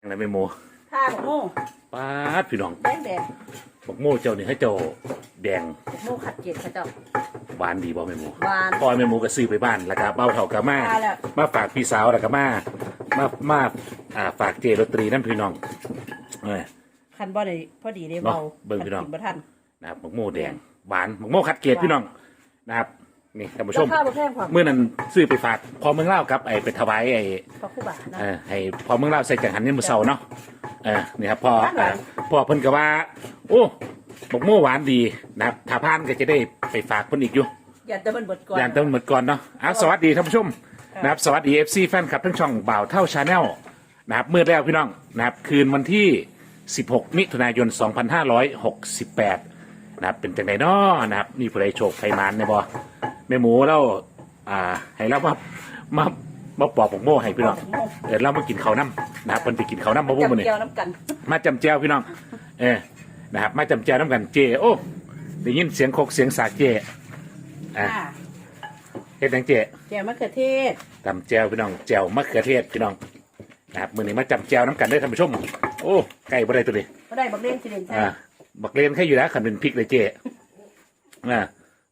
อะไรไม่โมท่าบักโม่ป้าดพี่น้องแดงแดงบักโมเจ้านี่ให้เจ้าแดงบักโม่ขัดเกล็ดเขาเจ้า หวานดีบ่แม่โมหวานพอยแม่โมก็ซื้อไปบ้านแล้วก็เบ้าเท่ากับมามาแล้ว มาฝากพี่สาวแล้วก็มามามาอ่าฝากเจรตรีนั่นพี่น้องเออ คันบ่ได้พอดีได้เนาะเบาเบิ่งพี่น้อง คักิบ่ทัน นะครับบักโมแดงหวานบักโมคัดเกรดพี่น้องนะครับ นี่ท่านผู้ชม ราคาบ่แพงความเมื่อนั้นซื้อไปฝากพอเมืองเล่าวครับไอ้ไปถวายไอ้พอคู่บาทนะ เออให้พอเมืองเล่าวใส่จังหันเนี่ยมือเสาเนาะเออนี่ครับพอหวานเออพอเพิ่นก็ว่า โอ้บักโมหวานดีนะครับถ้าพานก็จะได้ไปฝากเพิ่นอีกอยู่ อย่าจะมันเบิดก่อน อย่างต้นหมดก่อนเนาะอ้าวสวัสดีท่านผู้ชมค่ะนะครับสวัสดีเอฟซีแฟนคลับทั้งช่องบ่าวเท่าชาแนลนะครับเมื่อแล้วพี่น้องนะครับคืนวันที่ 16 มิถุนายน 2568 นะครับเป็นจังไดเนาะนะครับนี่ผู้ใดโชคไพมานในบ่ แม่หมูเราอ่า ให้เรามามามาปอกผมโม่ให้พี่น้องเออเรามากินข้าวน้ำนะครับเพิ่นไปกินข้าวน้ำมาบุ้มจับอนี่เกี่ยวน้ำกันมาจำแจวพี่น้อง เออนะครับ มาจำแจวน้ำกันเจโอ้ได้ยินเสียงโคกเสียงสากเจอ่าอ่าเฮ็ดหยังเจแจ่วมะเขือเทศจำแจวพี่น้องแจวมะเขือเทศพี่น้องนะครับมื้อนี้มาจำแจวน้ำกันได้อท่านผู้ชมโอ้ไก่บ่ได้ตัวนี้บ่ได้บักเล่นสิเด่นใช่อ่าบักเลนแค่อยู่แล้วขันเป็นพริกเลยเจอ่า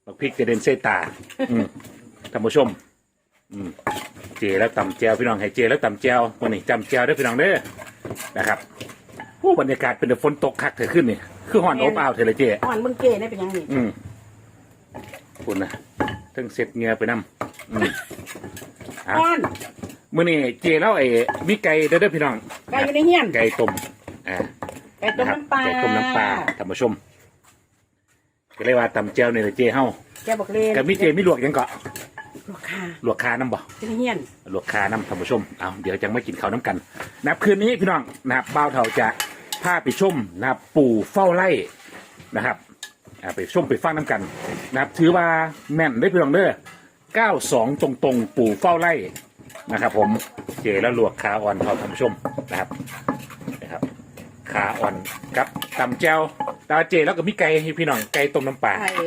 บักพริกจะเด่นเส้ตา อืมท่านผู้ชม อืมเจแล้วตำแจวพี่น้องให้เจแล้วตำแจววันนี้จำแจวได้อพี่น้องเด้อนะครับผู้บรรยากาศเป็นแต่ฝนตกคักเถอะขึ้นนี่คือห่อนอบอ้าวเถอะเลยเจอ่อนมึงเก๋ได้เป็นยังนี่อืมคุณนะทั้งเสร็จเหงือไปน้ำอืมอะอ่อนมื่อนี้เจแล้วไอ้มีไก่เด้อเด้อพี่น้องไก่อยู่ในเฮียนไก่ต้มอ่า ไก่ต้มนะครับน้ำปลา ไก่ต้มน้ำปลาท่านผู้ชม ก็เลยว่าตำเจียวนี่เลยเจเฮาแจ่วบักเล่นกับมีเจมีลวกหยังเกาะลูกค้าลวกคาน้ำบ่อยู่ในเฮียนลวกคาน้ำท่านผู้ชมเอาเดี๋ยวจะไม่กินข้าวน้ำกันนะครับคืนนี้พี่น้องนะครับบ่าวเฒ่าจะพาไปชมนะครับปู่เฝ้าไร่นะครับอ่าไปชมไปฟังน้ำกันนะครับถือว่าแม่นได้อพี่น้องเด้อ92 ตรงๆปู่เฝ้าไร่นะครับ ผมเจแล้วลวกคาอ่อนเขาท่านผู้ชมนะครับนะครับขาอ่อนครับตำแจว ตาเจแล้วก็มีไก่ให้พี่น้องไก่ต้มน้ำปลาไก่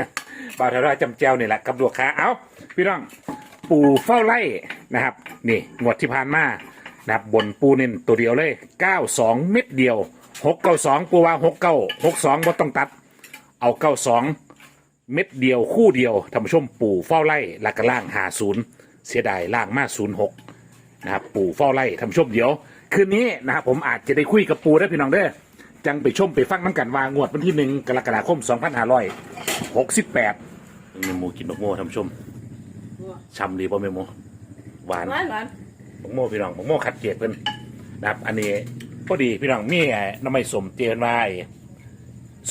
บาทาราจำเจ้านี่แหละกับลวกขาเอาพี่น้องปูเฝ้าไล่นะครับ นี่งวดที่ผ่านมานะครับบนปูเน้นตัวเดียวเลย 92 เม็ดเดียว 692 ปูว่า 69 62บ่ต้องตัด เอา 92 เม็ดเดียวคู่เดียวท่านผู้ชมปู่เฝ้าไล่หลักกระล่าง50เสียดายล่างมา06 นะครับปู่เฝ้าไล่ท่านผู้ชมเดี๋ยว คืนนี้นะครับผมอาจจะได้คุยกับปู่ได้อพี่น้องเด้อ จังไปชมไปฟังน้ำกันว่างวดวันที่หนึ่งกรกฎาคม 2568เมหมูกินบักโม่ท่านผู้ชมช่ำดีป่ะเมหมูหวานหวานหวานบักโม่พี่น้องบักโม่ขัดเกลียดเพิ่นนะครับ อันนี้พอดีพี่น้องมีไอ้น้ำไม่สมเจียนไว้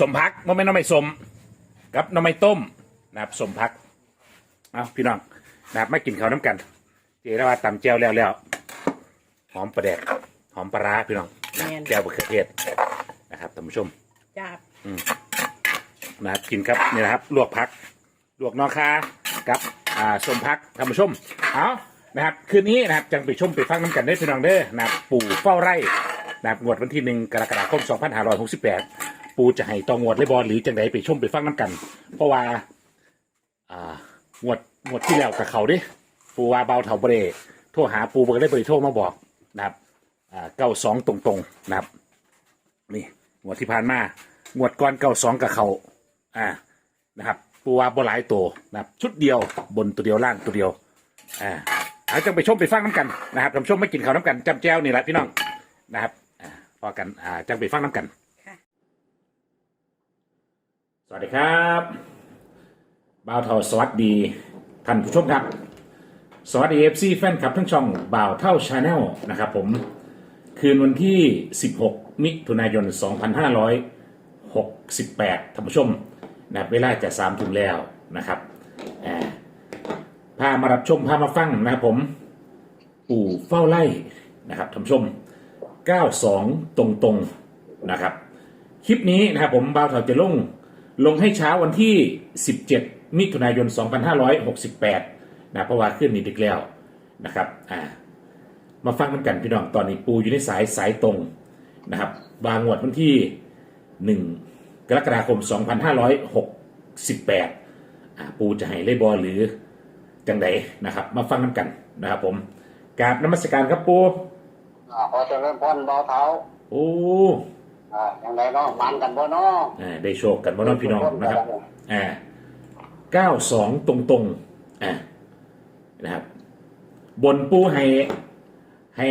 สมพักมันไม่นน้ำไม่สมกับน้ำไม่ต้มนะครับสมพักเอาพี่น้องนะครับไม่กินข้าวน้ำกัน เจแล้วว่าตำแจวแล้วแล้วหอมประแดกหอมปลาร้าพี่น้องแม่นแจวบะเขือเทศ นะครับท่านผู้ชมจับนะครับกินครับนี่นะครับ ลวกพัก ลวกนอคากับอ่าส้มพักท่านผู้ชมเอานะครับคืนนี้นะครับจังไปชมไปฟังน้ำกันได้อพี่น้องเด้อนะครับปู่เฝ้าไร่นะครับงวดวันที่หนึ่งกรกฎาคม 2568 ปู่จะให้ตองวดเลยบอลหรือจังไดไปชมไปฟังน้ำกัน เพราะว่าอ่างวดงวดที่แล้วกับเขาเดิปู่ว่าเบาเถาเบรโทรหาปู่เบอร์ได้เบอร์โทรมาบอกนะครับอ่าเก้าสองตรงๆนะครับนี่ งวดที่ผ่านมางวดก่อนเก้าสองกับเขาอ่านะครับปูว่าบหลายตัวนะครับชุดเดียวบนตัวเดียวล่างตัวเดียวอ่าเอาจังไปชมไปฟังน้ำกันนะครับท่านผู้ชมไม่กินข้าวน้ำกันจำแจ้วนี่แหละพี่น้องนะครับอ่าพอกันอ่าจังไปฟังน้ำกัน ค่ะ สวัสดีครับบ่าวเท่าสวัสดีท่านผู้ชมครับ สวัสดีเอฟซีแฟนคลับทั้งช่องบ่าวเท่าชาแนลนะครับผม คืนวันที่ 16 มิถุนายน 2568ท่านผู้ชมนะครับเวลาจะสามทุ่มแล้วนะครับพามารับชมพามาฟังนะครับผมปู่เฝ้าไล่นะครับท่านผู้ชม 92 ตรงๆนะครับ คลิปนี้นะครับผมบ่าวเถาจะลงลงให้เช้าวันที่ 17 มิถุนายน 2568นะเพราะว่าขึ้นนี้ดึกแล้วนะครับอ่ามาฟังกันกันพี่น้องตอนนี้ปูอยู่ในสายสายตรง นะครับวางงวดวันที่ 1 กรกฎาคม 2568อ่าปูจะให้เลขบอลหรือจังใดนะครับ มาฟังกันกันนะครับผมกราบนมัสการครับปูอ่าขอเจริญพรเบาเท้าโอ้อ่าอย่างไรเนาะมันกันบ่เนาะอ่าได้โชคกันบ่เน้องพี่น้องนะครับอ่าเก้าสองตรงตรงๆอ่านะครับ บนปูให้ให้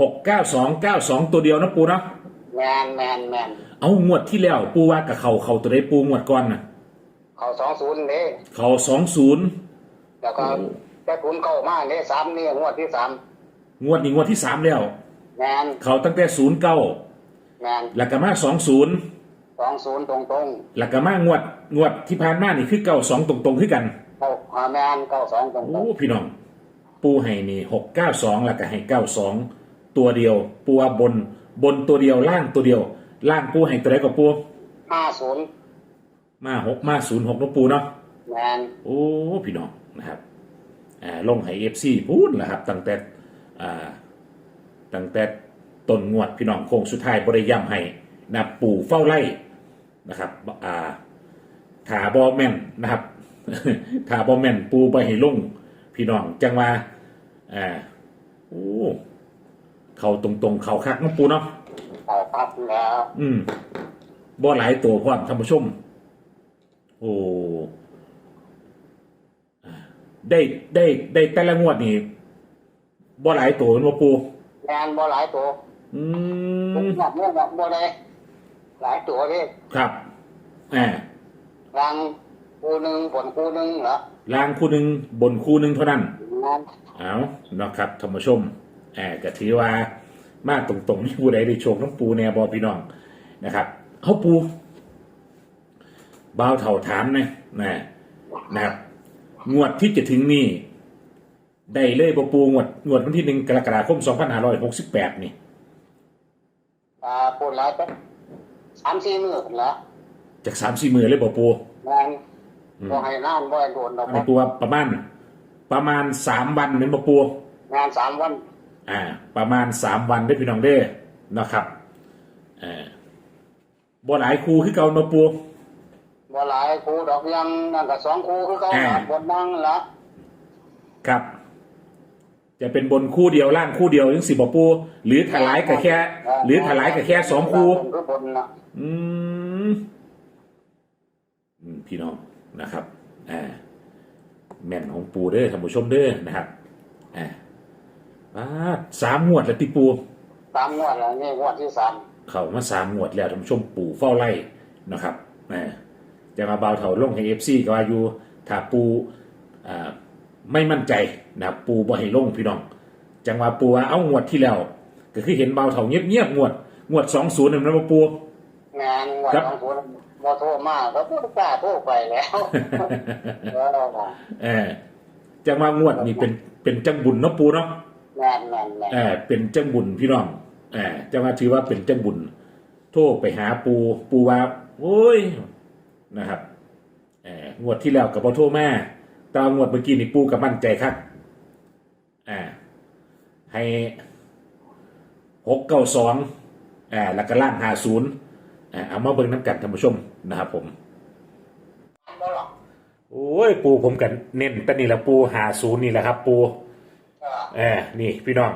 หกเก้าสองเก้าสองตัวเดียวนะปูเนาะ แมนแมนแมนเอางวดที่แล้วปูว่ากับเขาเขาตัวได้ปูงวดก่อนน่ะ เขาสองศูนย์นี่เขาสองศูนย์แล้วก็แต่คุณเข้ามาเนี่ยสามนี่งวดที่สามงวดนี้งวดที่สามแล้วแมนเขาตั้งแต่ศูนย์เก้าแมนแล้วก็มาสองศูนย์สองศูนย์ตรงตรงแล้วก็มางวดงวดที่ผ่านมานี่คือเก้าสองตรงตรงๆคือกันๆเข้าอ่าแมนเก้าสองตรงตรโอ้งพี่น้อง ปูให้นี่หกเก้าสองแล้วก็ให้เก้าสองตัวเดียว ปูว่าบน บนตัวเดียวล่างตัวเดียว ล่างปูให้ตัวใดก็ปูห้าศูนย์มาหกมาศูนย์หกนะปูเนาะแมนโอ้พี่น้องนะครับอ่าลงให้เอฟซีพูดนะครับตั้งแต่อ่าตั้งแต่ต้นงวดพี่น้องโค้งสุดท้ายบริย่ำให้นะปู่เฝ้าไล่นะครับอ่าถาบอแม่นนะครับถาบอแม่นปูไปให้ลงพี่น้องจังว่าอ่าโอ้ เขาตรงๆ เขาคักเน้องปูเนาะเอาครับแล้วอืมบ่หลายตัวพร้อมท่านผู้ชม โอ้อ่าได้ได้ได้แต่ละงวดนี่บ่หลายตัวแม่นบ่ปูแมนบ่หลายตัวอืผมมหนักเนี่ยหนักบ่ได้หลายตัวนี่ครับอ่ารังคูหนึ่งผลคูหนึ่งเหรอล่างคู่หนึ่งบนคู่หนึ่งเท่านั้นแมนเอาเนาะครับท่านผู้ชม อ่าก็ถือว่ามาตรงๆนี่ผู้ใดได้โชคน้องปูแน่บ่พี่น้องนะครับเฮาปูบ่าวเฒ่าถามนะนะนะครับ งวดที่จะถึงนี่ได้เลยบ่ปูงวดงวดวันที่หนึ่งกรกฎาคม2568นี่อ่าพูดแล้วจะสามสี่มื้อเหรอจาก3 4มื้อเลยบ่ปูแมนบ่ให้น้ำบ่ให้โดนดอกให้ปูว่าประมาณ ประมาณ3วันแม่นบ่ปูงานสามวัน อ่าประมาณ3วันได้อพี่น้องเด้อนะครับอ่าบ่หลายคู่คือเก่าเนาะปูบ่หลายครูดอกยังนั่นก็สองครูคือเขาอ่าบนนั่งละครับ จะเป็นบนคู่เดียวล่างคู่เดียวยังสิบ่ปู หรือถลายก็แค่ หรือถลายก็แค่สองคู่คือบนนะอืมอืมพี่น้องนะครับอ่าแม่นของปูเด้อท่านผู้ชมเด้อนะครับอ่า อ่าสามงวดแล้วติปู สามงวดแล้วนี่งวดที่สามเข้ามาสามงวดแล้วท่านผู้ชมปู่เฝ้าไล่นะครับอ่าจะมาเบาเถาลงให้เอฟซีก็ว่าอยู่ถ้าปูอ่าไม่มั่นใจนะครับปูบ่ให้ลงพี่น้อง จังว่าปูว่าเอางวดที่แล้ว ก็คือเห็นเบาเถาเงียบๆงวด งวดสองศูนย์นั่นนะปูงานงวดครับสองศูนย์บ่โทรมาก็พูดกล้าโทรไปแล้วเออเออจังว่างวดนี่เป็นเป็นจังบุญเนาะปูเนาะ แมนแมนแมนเออเป็นจังบุญพี่น้องเออจังว่าถือว่าเป็นจังบุญ โทรไปหาปูปูว่าโอ้ยนะครับเอองวดที่แล้วกับพอโทรมาแตว่างวดเมื่อกี้นี่ปูกับมั่นใจครับอ่าให้หกเก้าสองอ่าแล้วก็ล่างหาศูนย์อ่าเอามาเบิ่งน้ำกันท่านผู้ชมนะครับผมบ่หรอกโอ้ยปูผมกันเน้นแต่นี่แหละปูหาศูนย์นี่แหละครับ ปู เออนี่พี่น้อง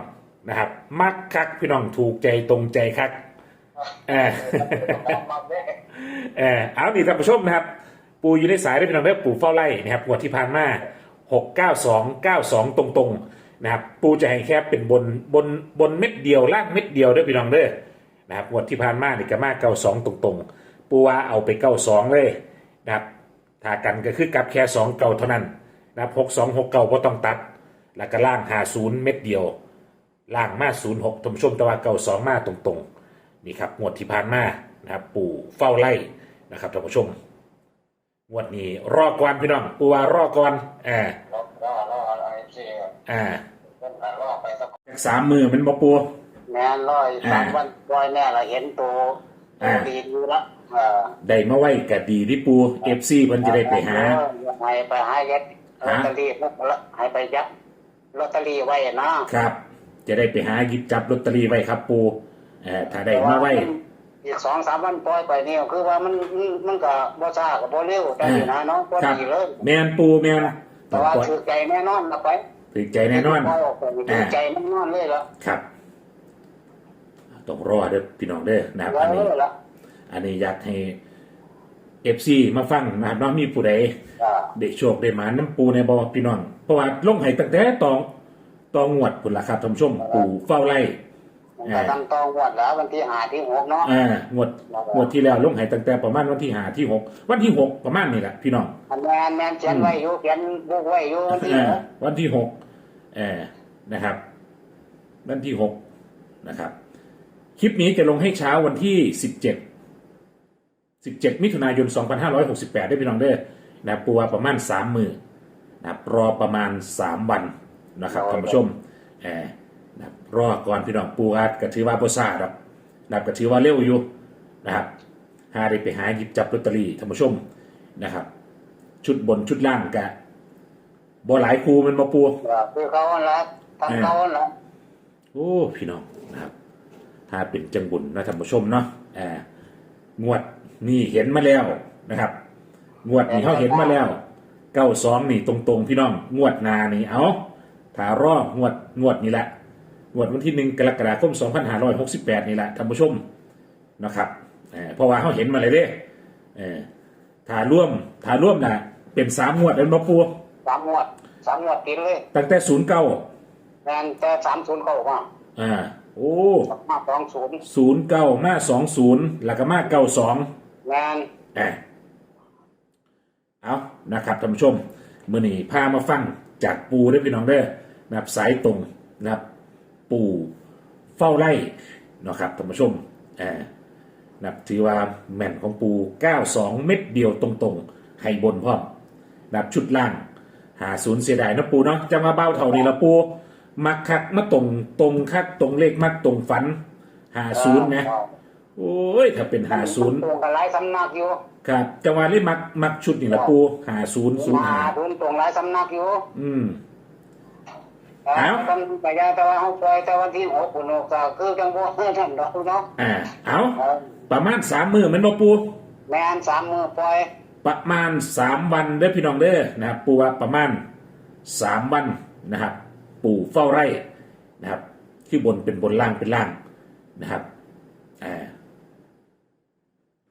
นะครับ มักคักพี่น้องถูกใจตรงใจคักเออเด้เออเอานี่ท่านผู้ชมนะครับ ปูอยู่ในสายได้พี่น้องเด้ปูเฝ้าไล่นะครับงวดที่ผ่านมาหกเก้าสองเก้าสองตรงๆนะครับ ปูจะให้แค่เป็นบนบนบนเม็ดเดียวล่างเม็ดเดียวเด้อพี่น้องเด้อนะครับงวดที่ผ่านมาเนี่ยก็มาเก้าสองตรงๆ ปูว่าเอาไปเก้าสองเลยนะครับถ้ากันก็คือกับแค่สองเก่าเท่านั้นนะครับหกสองหกเก่าก็ต้องตัด แล้วก็ล่างหาศูนย์เม็ดเดียว ล่างมาศูนย์หกท่านผู้ชมแตะวันเก่าสองมาตรงๆนี่ครับงวดที่ผ่านมานะครับปู่เฝ้าไล่นะครับท่านผู้ชมงวดนี้รอก่อนพี่น้องปูว่ารอก่อนอ่ารอรอรอไอ้เสียอ่าเพิ่นก็รอไปสักจากสามมือมันบ่ปูแม่นร้อยสามวันร้อยแน่ละเห็นตัวตัวดีอยู่ละเออได้มาไว้ก็ดีที่ปูเอฟซีเพิ่นจะได้ไปหาให้ไปหาเย็ดลอตเตอรี่แล้วให้ไปยัด ลอตเตอรี่ไว้นะครับ จะได้ไปหาหยิบจับลอตเตอรี่ไว้ครับปูเอ่อถ้าได้มาไว้ อีกสองสามวันปล่อยไปนี่คือว่ามันมันมันก็บ่ช้าก็บ่เร็วแต่นี่นะเนาะพอครับดีเลยแมนปูแมนแต่ว่าถือใจแน่นอนละไปถือใจแน่นอนถือใจแน่นอนเลยละครับต้องรอเด้อพี่น้องเด้อนะครับแล้อันนี้วละอันนี้อยากให้เอฟซีมาฟังนะครับเน้องมีผู้ใดอ่าได้โชคได้หมาน้ำปูในบอพี่น้องเพราะว่าลงให้ตั้งแต่ตองตองงวดผลละครับท่านผู้ชมปูเฝ้าไร่ มันก็ตั้งตองวัดแล้ววันที่หาที่หกเนาะอ่างวดงวดที่แล้วลงให้ตั้งแต่ประมาณวันที่หาที่หกวันที่หกประมาณนี่แหละพี่น้องอันแมนแมนเขียนไว้อยู่เขียนบุกไว้อยู่วันที่อ่าหกวันที่หกเออนะครับ วันที่หกนะครับ คลิปนี้จะลงให้เช้าวันที่สิบเจ็ด สิบเจ็ดมิถุนายนสองพันห้าร้อยหกสิบแปดได้พี่น้องเด้อนะครับปูว่าประมาณสามมือนะครับรอประมาณสามวันนะครับท่านผู้ชมเออนะครับรอก่อนพี่น้องปูอาจก็ถือว่าโบซาครับนะครับก็ถือว่าเร็วอยู่นะครับหาได้ไปหาหยิบจับลอตเตอรี่ท่านผู้ชมนะครับ ชุดบนชุดล่างกะบ่หลายคูมันมาปูว่าคือเขาอันละทางเขาอันละโอ้พี่น้องนะครับ ถ้าเป็นจังบุญนะท่านผู้ชมเนาะอ่างวด นี่เห็นมาแล้วนะครับ งวดนี่เขาเห็นมาแล้วเก้าสองนี่ตรงๆพี่น้อง งวดหนานี่เอาถ้ารอบงวดงวดนี่แหละงวดวันที่หนึ่งกรกฎาคม2568นี่แหละท่านผู้ชมนะครับเอ่อเพราะว่าเขาเห็นมาเลยเด้เออถ้าร่วมถ้าร่วมนะเป็นสามงวดแล้วเนาะปูสามงวดสามงวดติดเลย ตั้งแต่ศูนย์เก้าแมนแต่สามศูนย์เขาว่าอ่าโอ้มาสองศูนย์ศูนย์เก้ามาสองศูนย์แล้วก็มาเก้าสอง แมนอะเอานะครับท่านผู้ชมมื่อนี้พามาฟังจากปูได้พี่น้องเด้อนะครับสายตรงนะครับ ปูเฝ้าไร่นะครับท่านผู้ชมอ่านะครับถือว่าแม่นของปู 92 เม็ดเดียวตรงๆให้บนพร้อมนะครับชุดล่างหาศูนย์เสียดายนะปูเนาะจะมาเบ้าเท่านี้ละปูมักคักมาตรงตรงคักตรงเลขมักตรงฝันหาศูนย์นะ โอ้ยถ้าเป็นหาศูนย์ตรงกับหลายสำนักอยู่ครับจังหวะนี้มักมักชุดนี่ละปูหาศูนย์ศูนย์มาหาศูนย์ตรงหลายสำนักอยู่อืมแต่เอ้าตอนไปยาแต่ว่าเขาปล่อยแต่วันที่หกคุณกก็คือจังบ่นั่นดอกเนาะอ่าเอาเออประมาณสามมือแมันบ่ปูแมนสามมือปล่อย ประมาณสามวันเด้อพี่น้องเด้อนะครับปูว่าประมาณสามวันนะครับ ปู่เฝ้าไร่นะครับ ที่บนเป็นบนล่างเป็นล่างนะครับอ่า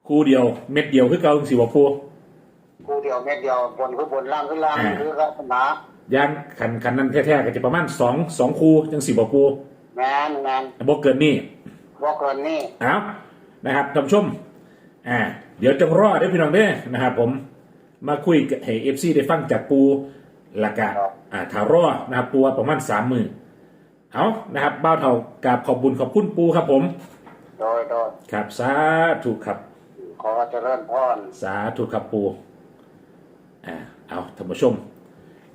คู่เดียวเม็ดเดียวคือเก่าสิบ่ปูกูเดียวเม็ดเดียวบนคือบนล่างคือล่างอ่าคือก็หนาย่างคันคันนั้นแท้ๆก็จะประมาณสองสองคู่จังสิบ่ปูแมนแมนบ่เกินนี่บ่เกินนี่เอานะครับท่านผู้ชมอ่าเดี๋ยวจงรอเด้อพี่น้องเด้อนะครับผมมาคุยกับให้เอฟซีได้ฟังจากปูละกะอ่าถ้ารอนะครับปูว่าประมาณสามหมื่นเอานะครับบ้าวเท่ากราบขอบบุญขอบคุณปูครับผม โดยโดยครับสาธุครับ ขอเจริญพรสาธุครับปูอ่าเอาท่านผู้ชม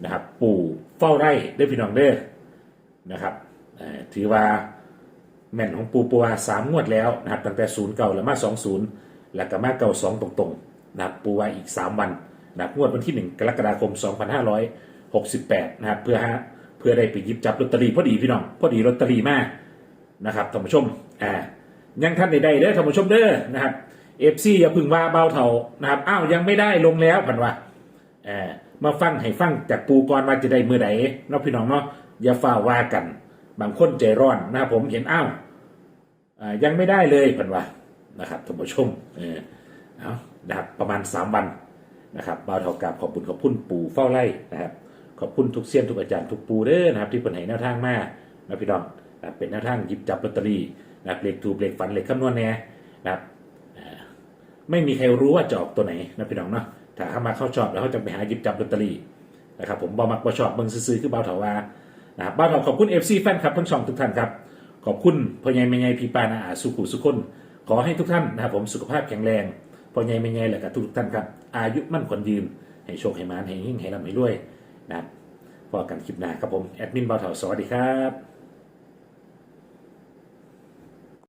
นะครับ ปู่เฝ้าไร่ได้พี่น้องเด้อนะครับอ่าถือว่าแม่นของปูปัวาสามงวดแล้วนะครับตั้งแต่ศูนย์เก่าแล้วมาสองศูนย์แล้วก็มาเก่าสองตรงๆนะครับปูว่าอีกสามวันนะครับงวดวันที่หนึ่งกรกฎาคมสองพันห้าร้อยหกสิบแปดนะครับเพื่อฮะเพื่อได้ไปหยิบจับลอตเตอรี่พอดีพี่น้องพอดีลอตเตอรี่มากนะครับท่านผู้ชมอ่ายังท่านใดๆเด้อท่านผู้ชมเด้อนะครับ เอฟซีอย่าพึ่งว่าเบาเท่านะครับอ้าวยังไม่ได้ลงแล้วพันว่าอ่ามาฟังให้ฟังจากปูก่อนว่าจะได้มือไหนเนาะพี่น้องเนาะอย่าฝ่าว่ากัน บางคนใจร้อนนะครับผมเห็นอ้าวอ่ายังไม่ได้เลยพันว่านะครับท่านผู้ชมเออเอานะครับประมาณสามวันนะครับเบาเท่ากับขอบคุณขอบคุณปู่เฝ้าไร่นะครับ ขอบคุณทุกเซียนทุกอาจารย์ทุกปูเด้อนะครับ ที่เป็นให้แนวทางมานะพี่น้องนะเป็นแนวทางหยิบจับลอตเตอรี่นะครับเลขถูกเลขฝันเลขคำนวณแน่นะครับ ไม่มีใครรู้ว่าจะออกตัวไหนนะพี่น้องเนาะถ้าเขามาเข้าชอบแล้วเขาจะไปหาหยิบจับลอตเตอรี่นะครับผมบอมักบอชอบเบิ่งซื้อคือเบาเถาว่านะครับเบาเถาขอบคุณ FC แฟนคลับทั้งสองทุกท่านครับ ขอบคุณพ่อใหญ่แม่ใหญ่พี่ปานาอาสุขุสุขคนขอให้ทุกท่านนะครับผมสุขภาพแข็งแรงพ่อใหญ่แม่ใหญ่และกับทุกท่านครับ อายุมั่นขวัญยืน ให้โชคให้มานให้ยิ่งให้ร่ำให้รวยนะครับพอกันคลิปหน้าครับผมแอดมินเบาเถาสวัสดีครับ